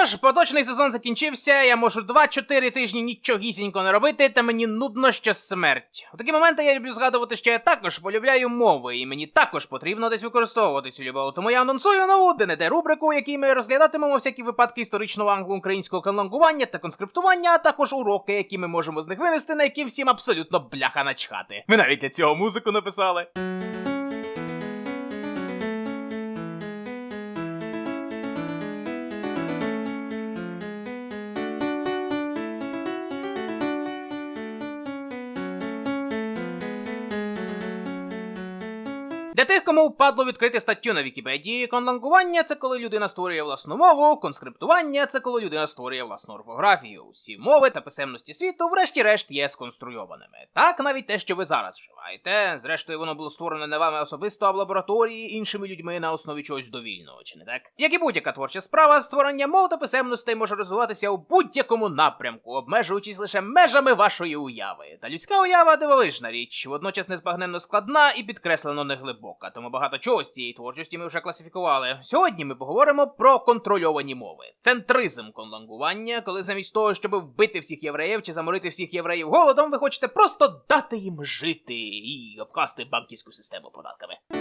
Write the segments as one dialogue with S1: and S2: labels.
S1: Тож, поточний сезон закінчився, я можу 2-4 тижні нічогісінько не робити, та мені нудно що смерть. У такі моменти я люблю згадувати, що я також полюбляю мови, і мені також потрібно десь використовувати цю любов. Тому я анонсую нову ДНД рубрику, в якій ми розглядатимемо всякі випадки історичного англо-українського канлангування та конскриптування, а також уроки, які ми можемо з них винести, на які всім абсолютно бляха начхати. Ми навіть для цього музику написали. Для тих, кому впадло відкрити статтю на Вікіпедії, конлангування це коли людина створює власну мову, конскриптування це коли людина створює власну орфографію. Усі мови та писемності світу, врешті-решт, є сконструйованими. Так навіть те, що ви зараз вживаєте. Зрештою, воно було створене не вами особисто, а в лабораторії іншими людьми на основі чогось довільного, чи не так? Як і будь-яка творча справа, створення мов та писемностей може розвиватися у будь-якому напрямку, обмежуючись лише межами вашої уяви. Та людська уява дивовижна річ, водночас незбагненно складна і підкреслено неглибока. Тому багато чого з цієї творчості ми вже класифікували. Сьогодні ми поговоримо про контрольовані мови. Центризм конлангування, коли замість того, щоб вбити всіх євреїв чи заморити всіх євреїв голодом, ви хочете просто дати їм жити і обкласти банківську систему податками.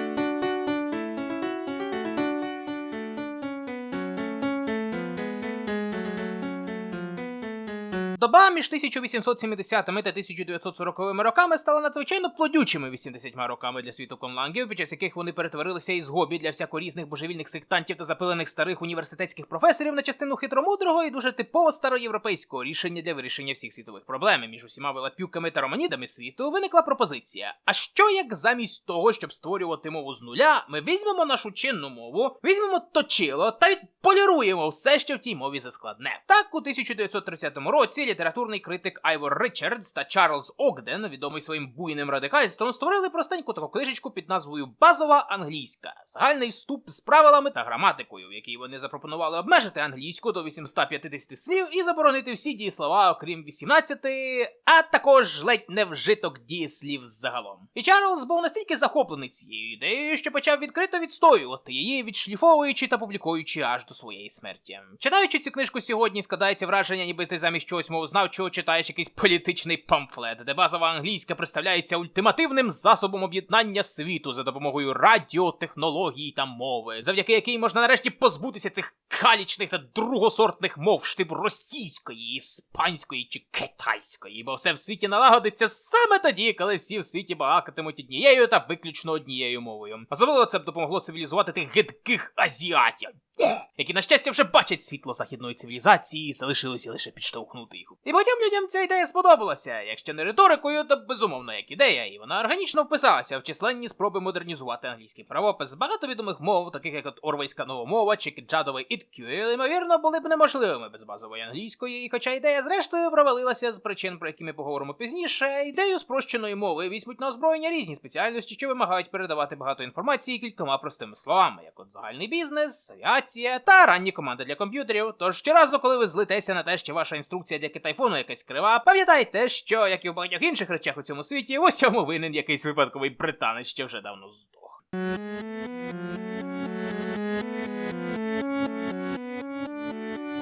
S1: Доба між 1870 та 1940 роками стала надзвичайно плодючими 80 роками для світу конлангів, під час яких вони перетворилися із гобі для всякорізних божевільних сектантів та запилених старих університетських професорів на частину хитромудрого і дуже типово староєвропейського рішення для вирішення всіх світових проблем. Між усіма велапюками та романідами світу виникла пропозиція: а що як замість того, щоб створювати мову з нуля, ми візьмемо нашу чинну мову, візьмемо точило та відполіруємо все, що в тій мові заскладне. Так, у 1930 році літературний критик Айвор Ричардс та Чарльз Огден, відомий своїм буйним радикальством, створили простеньку таку книжечку під назвою Базова англійська, загальний вступ з правилами та граматикою, в якій вони запропонували обмежити англійську до 850 слів і заборонити всі дієслова, окрім 18, а також ледь не вжиток дієслів загалом. І Чарльз був настільки захоплений цією ідеєю, що почав відкрито відстоювати її, відшліфовуючи та публікуючи аж до своєї смерті. Читаючи цю книжку сьогодні, складається враження, ніби ти замість чогось мовознавчого читаєш якийсь політичний памфлет, де базова англійська представляється ультимативним засобом об'єднання світу за допомогою радіотехнологій та мови, завдяки якій можна нарешті позбутися цих калічних та другосортних мов штиб російської, іспанської чи китайської, бо все в світі налагодиться саме тоді, коли всі в світі балакатимуть однією та виключно однією мовою. Особливо це б допомогло цивілізувати тих гидких азіатів. Які, на щастя, вже бачать світло західної цивілізації залишилося лише підштовхнути їх. І багатьом людям ця ідея сподобалася, якщо не риторикою, то безумовно як ідея, і вона органічно вписалася в численні спроби модернізувати англійський правопис. Багато відомих мов, таких як от Орвельська новомова чи Кіджадовий Іткюєл, ймовірно, були б неможливими без базової англійської, і хоча ідея зрештою провалилася з причин, про які ми поговоримо пізніше, ідею спрощеної мови візьмуть на озброєння різні спеціальності, що вимагають передавати багато інформації кількома простими словами, як от загальний бізнес, авіація та ранні команди для комп'ютерів. Тож щоразу, коли ви злитеся на те, що ваша інструкція для китайфону якась крива, пам'ятайте, що як і в багатьох інших речах у цьому світі, в усьому винен якийсь випадковий британець, що вже давно здох.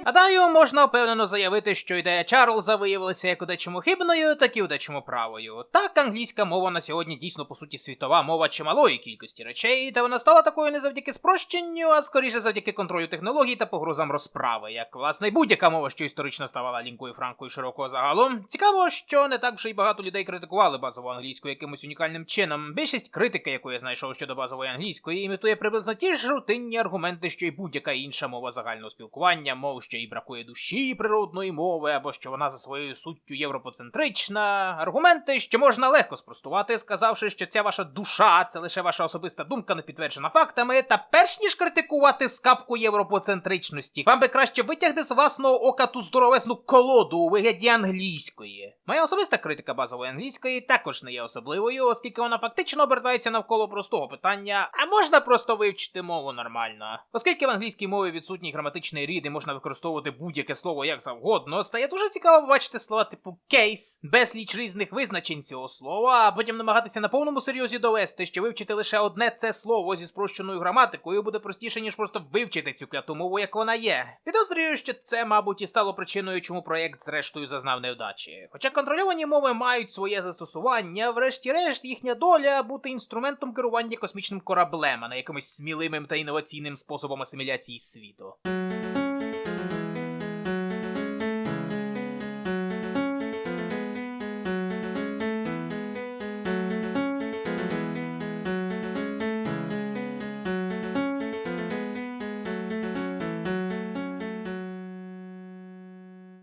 S1: Гадаю, можна впевнено заявити, що ідея Чарльза виявилася як у дечому хибною, так і у дечому правою. Так, англійська мова на сьогодні дійсно по суті світова мова чималої кількості речей, та вона стала такою не завдяки спрощенню, а скоріше завдяки контролю технологій та погрозам розправи, як власне будь-яка мова, що історично ставала лінкою франкою широкого загалом. Цікаво, що не так вже й багато людей критикували базову англійську якимось унікальним чином. Більшість критики, яку я знайшов щодо базової англійської, імітує приблизно ті ж рутинні аргументи, що й будь-яка інша мова загального спілкування, мов що їй бракує душі природної мови, або що вона за своєю суттю європоцентрична. Аргументи, що можна легко спростувати, сказавши, що ця ваша душа це лише ваша особиста думка, не підтверджена фактами. Та перш ніж критикувати скапку європоцентричності, вам би краще витягти з власного ока ту здоровезну колоду у вигляді англійської. Моя особиста критика базової англійської також не є особливою, оскільки вона фактично обертається навколо простого питання: а можна просто вивчити мову нормально? Оскільки в англійській мові відсутній граматичний рід і можна використовувати використовувати будь-яке слово як завгодно, стає дуже цікаво побачити слова типу кейс, безліч різних визначень цього слова, а потім намагатися на повному серйозі довести, що вивчити лише одне це слово зі спрощеною граматикою буде простіше, ніж просто вивчити цю кляту мову, як вона є. Підозрюю, що це, мабуть, і стало причиною, чому проєкт зрештою зазнав невдачі. Хоча контрольовані мови мають своє застосування, врешті-решт їхня доля бути інструментом керування космічним кораблем, а не якимось сміливим та інноваційним способом асиміляції світу.